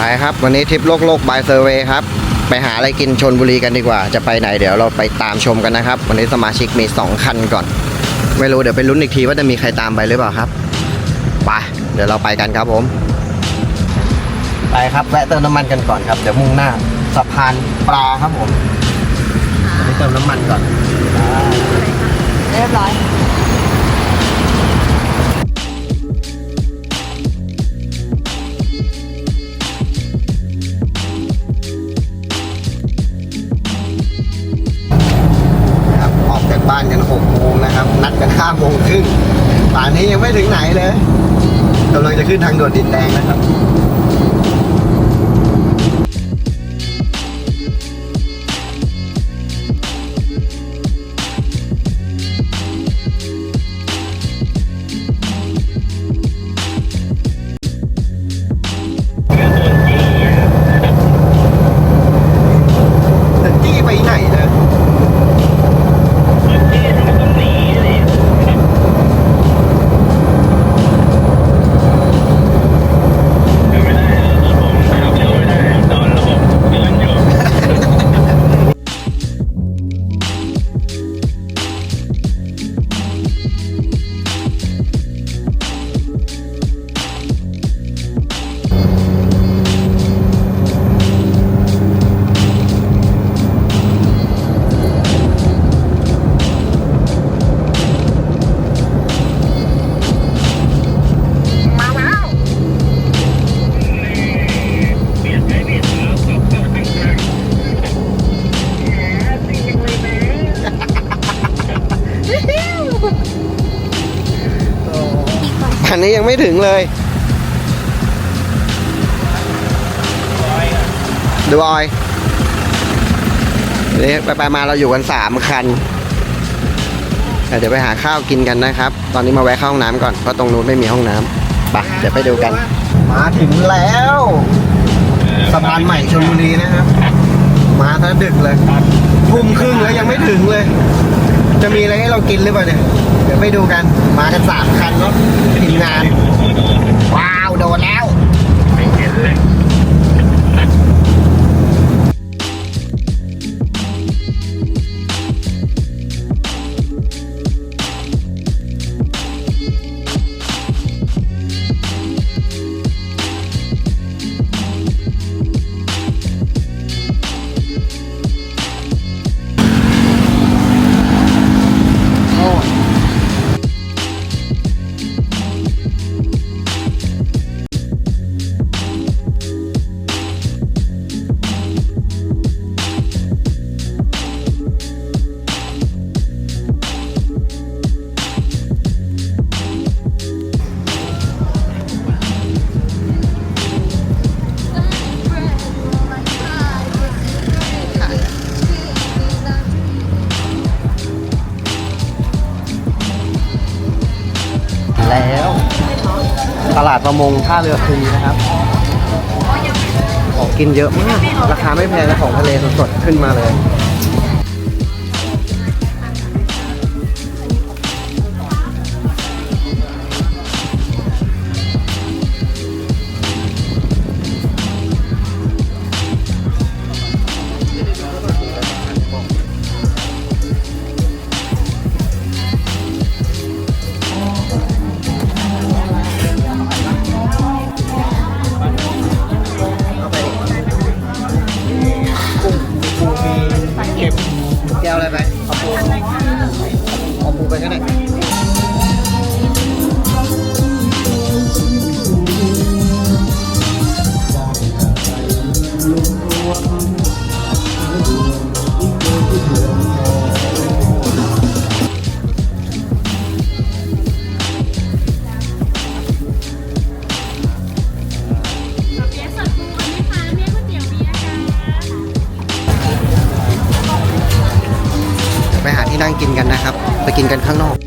ไปครับ วันนี้ทริปโลกโลกบายเซอร์เวย์ครับ ไปหาอะไรกินชนบุรีกันดีกว่า จะไปไหนเดี๋ยวเราไปตามชมกันนะครับ วันนี้สมาชิกมี 2 คันก่อน ไม่รู้เดี๋ยวไปลุ้นอีกทีว่าจะมีใครตามไปหรือเปล่าครับไปเดี๋ยวเราไปกันครับผม ไปครับแวะเติมน้ำมันกันก่อนครับ เดี๋ยวมุ่งหน้าสะพานปลาครับผมไปเติมน้ำมันก่อน เรียบร้อย นนี้ยังไม่ถึงไหนเลยกำลังจะขึ้นทางด่วนดินแดงนะครับ อันนี้ยังไม่ถึงเลยดูออยนี่ไปไปมาเราอยู่กันสามคัน เดี๋ยวไปหาข้าวกินกันนะครับ ตอนนี้มาแวะเข้าห้องน้ำก่อน เพราะตรงนู้นไม่มีห้องน้ำไปเดี๋ยวไปดูกัน มาถึงแล้วสะพานใหม่ชลบุรีนะครับ มาถ้าดึกเลยทุ่มครึ่งแล้วยังไม่ถึงเลย จะมีอะไรให้เรากินหรือเปล่าเนี่ย เดี๋ยวไปดูกัน มากันสามคันเนาะทีมงาน ว้าว โดนแล้วแล้ว ตลาดประมงท่าเรือคลีนะครับ ของกินเยอะมาก ราคาไม่แพงนะของทะเลสดๆขึ้นมาเลย กันนะครับ ไปกินกันข้างนอก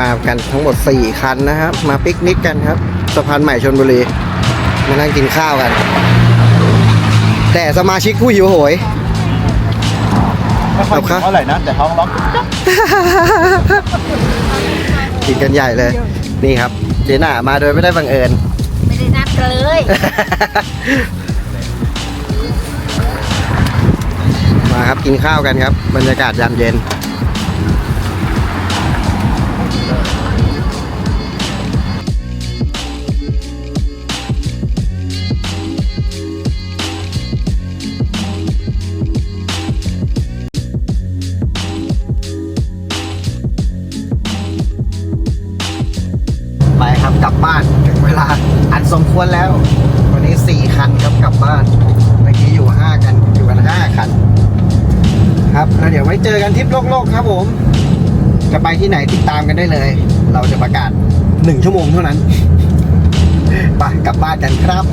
มากันทั้งหมด 4 คันนะครับ มาปิกนิกกันครับสะพานใหม่ชนบุรี มานั่งกินข้าวกัน แต่สมาชิกผู้หิวโหยไม่ค่อยกินเท่าไหร่นะ แต่ท้องร้องกินกันใหญ่เลย นี่ครับเจน่ามาโดยไม่ได้บังเอิญ ไม่ได้นับเลย มาครับกินข้าวกันครับ บรรยากาศยามเย็น กลับบ้านถึงเวลาอันสมควรแล้ว วันนี้สี่คันครับกลับบ้านเมื่อกี้อยู่ห้ากันอยู่กันห้าคัน ครับแล้วเดี๋ยวไว้เจอกันทริปโลกๆครับผม จะไปที่ไหนติดตามกันได้เลย เราจะประกาศหนึ่งชั่วโมงเท่านั้นไปกลับบ้านกันครับ